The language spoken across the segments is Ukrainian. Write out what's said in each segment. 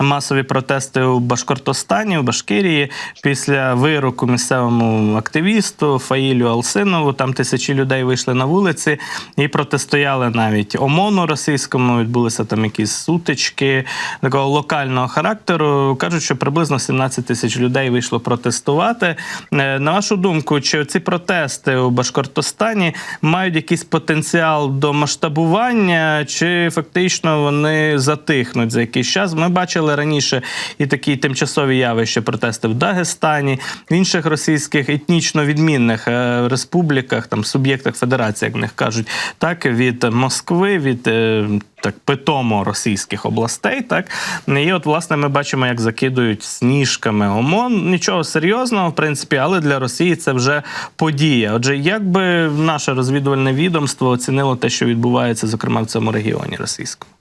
масові протести у Башкортостані, у Башкирії після вироку місцевому активісту Фаїлю Алсинову. Там тисячі людей вийшли на вулиці і протистояли навіть ОМОНу російському. Відбулися там якісь сутички такого локального характеру. Кажуть, що приблизно 17 тисяч людей вийшло протестувати. Е, На вашу думку, чи ці протести у Башкортостані мають якийсь потенціал до масштабування, чи фактично вони затихнуть за якийсь час? Ми бачили раніше і такі тимчасові явища протести в Дагестані, в інших російських етнічно відмінних е, республіках, там суб'єктах федерації, як в них кажуть, так від Москви, від е, так питомо російських областей. Так і от власне ми бачимо, як закидують сніжками ОМОН. Нічого серйозного, в принципі, але для Росії це вже подія. Отже, як би наше розвідувальне відомство оцінило те, що відбувається, зокрема в цьому регіоні російському?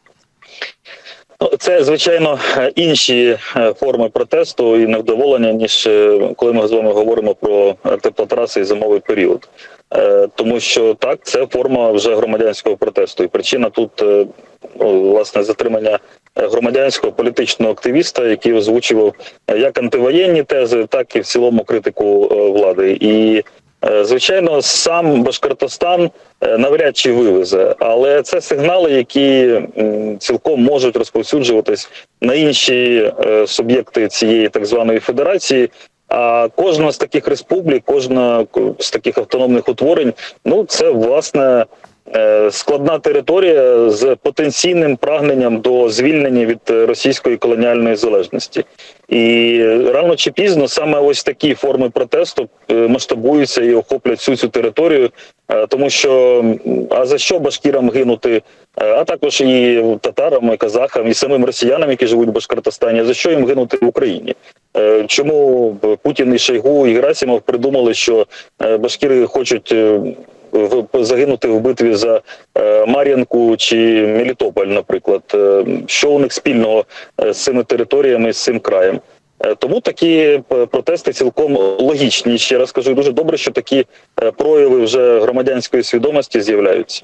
Ну, Це звичайно інші е, форми протесту і невдоволення, ніж е, коли ми з вами говоримо про теплотраси і зимовий період. Е, Тому що так, це форма вже громадянського протесту. І причина тут е, ну, власне затримання е, громадянського політичного активіста, який озвучував е, як антивоєнні тези, так і в цілому критику е, влади. І Е, Звичайно, сам Башкортостан е, навряд чи вивезе, але це сигнали, які цілком можуть розповсюджуватись на інші е, суб'єкти цієї так званої федерації. А кожна з таких республік, кожна з таких автономних утворень, ну це власне е, складна територія з потенційним прагненням до звільнення від е, російської колоніальної залежності. І рано чи пізно саме ось такі форми протесту е, масштабуються і охоплять всю цю територію, Е, тому що а за що башкірам гинути, Е, а також і татарам, і казахам, і самим росіянам, які живуть в Башкортостані, за що їм гинути в Україні? Е, Чому Путін і Шойгу і Герасимов придумали, що е, башкіри хочуть е, загинути в битві за е, Мар'янку чи Мелітополь, наприклад? Е, Що у них спільного е, з цими територіями, з цим краєм? Тому такі протести цілком логічні. Ще раз кажу, дуже добре, що такі прояви вже громадянської свідомості з'являються.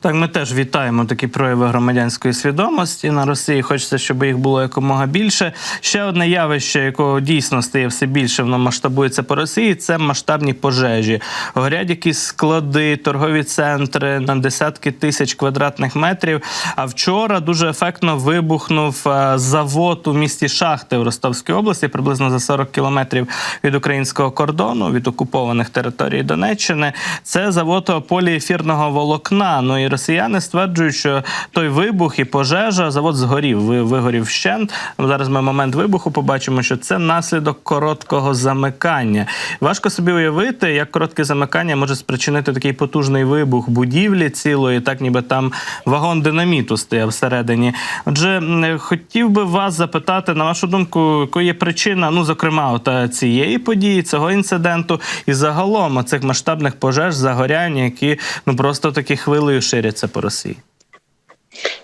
Так, ми теж вітаємо такі прояви громадянської свідомості на Росії. Хочеться, щоб їх було якомога більше. Ще одне явище, якого дійсно стає все більше, воно масштабується по Росії. Це масштабні пожежі. Горять якісь склади, торгові центри на десятки тисяч квадратних метрів. А вчора дуже ефектно вибухнув е, завод у місті Шахти в Ростовській області, приблизно за 40 кілометрів від українського кордону, від окупованих територій Донеччини. Це завод поліефірного волокна. Ну і росіяни стверджують, що той вибух і пожежа, завод згорів, вигорів вщент. Зараз ми момент вибуху побачимо, що це наслідок короткого замикання. Важко собі уявити, як коротке замикання може спричинити такий потужний вибух будівлі цілої, так ніби там вагон динаміту стояв всередині. Отже, хотів би вас запитати, на вашу думку, якою є причина, ну зокрема, е, цієї події, цього інциденту, і загалом цих масштабних пожеж, загорянь, які ну просто такі хвилею ширяться по Росії.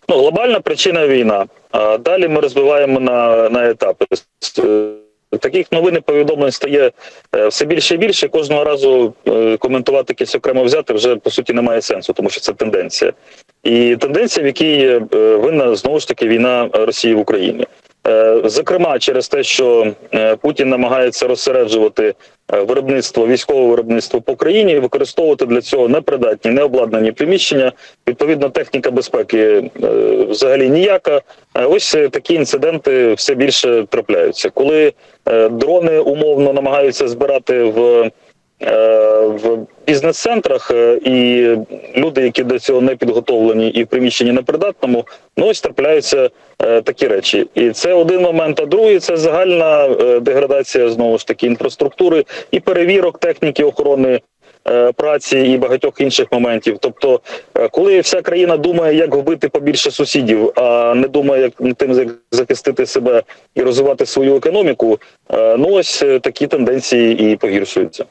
Ну, глобальна причина війна. А далі ми розбиваємо на, на етапи. Е, Таких новин і повідомлень стає е, все більше і більше. Кожного разу е, коментувати якесь окремо взяти вже по суті немає сенсу, тому що це тенденція. І тенденція, в якій винна знову ж таки війна Росії в Україні. Е, Зокрема, через те, що е, Путін намагається розсереджувати е, виробництво, військове виробництво по країні, і використовувати для цього непридатні, необладнані приміщення. Відповідно, техніка безпеки взагалі ніяка. Ось такі інциденти все більше трапляються, коли дрони умовно намагаються збирати в. Е, В бізнес-центрах е, і люди, які до цього не підготовлені і в приміщенні непридатному, ну ось трапляються е, такі речі. І це один момент. А другий це загальна деградація знову ж таки інфраструктури і перевірок техніки охорони праці і багатьох інших моментів. Тобто, коли вся країна думає, як вбити побільше сусідів, а не думає, як тим як захистити себе і розвивати свою економіку, ну ось такі тенденції і погіршуються.